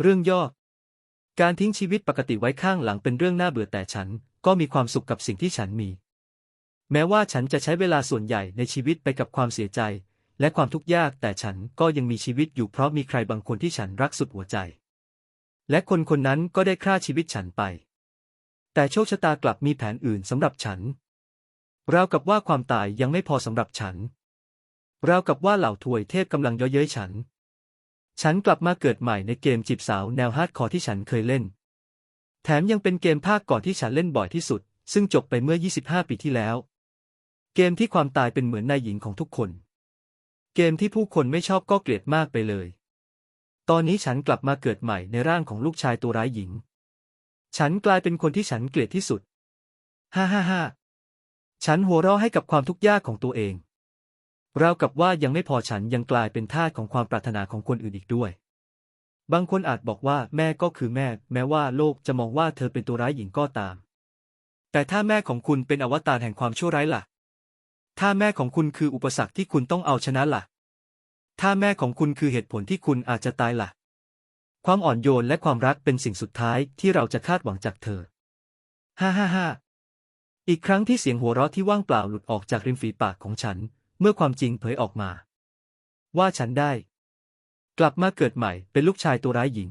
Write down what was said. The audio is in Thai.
เรื่องย่อ การทิ้งชีวิตปกติไว้ข้างหลังเป็นเรื่องน่าเบื่อแต่ฉันก็มีความสุขกับสิ่งที่ฉันมี แม้ว่าฉันจะใช้เวลาส่วนใหญ่ในชีวิตไปกับความเสียใจ และความทุกข์ยากแต่ฉันก็ยังมีชีวิตอยู่เพราะมีใครบางคนที่ฉันรักสุดหัวใจ และคนคนนั้นก็ได้ฆ่าชีวิตฉันไป แต่โชคชะตากลับมีแผนอื่นสำหรับฉันราวกับว่าความตายยังไม่พอสำหรับฉันราวกับว่าเหล่าถวยเทพกำลังย่อเย้ยฉัน ฉันกลับมาเกิดใหม่ในเกมจีบสาวแนวฮาร์ดคอร์ที่ฉันเคยเล่น แถมยังเป็นเกมภาคก่อนที่ฉันเล่นบ่อยที่สุด ซึ่งจบไปเมื่อ 25 ปีที่แล้ว เกมที่ความตายเป็นเหมือนนายหญิงของทุกคน เกมที่ผู้คนไม่ชอบก็เกลียดมากไปเลย ตอนนี้ฉันกลับมาเกิดใหม่ในร่างของลูกชายตัวร้ายหญิง ฉันกลายเป็นคนที่ฉันเกลียดที่สุด ฮ่าฮ่าฮ่าฉันหัวเราะให้กับความทุกข์ยากของตัวเอง ราวกับว่ายังไม่พอฉันยังกลายเป็นทาสของความปรารถนาของคนอื่นอีกด้วย บางคนอาจบอกว่าแม่ก็คือแม่ แม้ว่าโลกจะมองว่าเธอเป็นตัวร้ายหญิงก็ตาม แต่ถ้าแม่ของคุณเป็นอวตารแห่งความชั่วร้ายล่ะ ถ้าแม่ของคุณคืออุปสรรคที่คุณต้องเอาชนะล่ะ ถ้าแม่ของคุณคือเหตุผลที่คุณอาจจะตายล่ะ ความอ่อนโยนและความรักเป็นสิ่งสุดท้ายที่เราจะคาดหวังจากเธอ ฮ่าฮ่าฮ่าอีกครั้งที่เสียงหัวเราะที่ว่างเปล่าหลุดออกจากริมฝีปากของฉัน เมื่อความจริงเผยออกมา ว่าฉันได้ กลับมาเกิดใหม่เป็นลูกชายตัวร้ายหญิง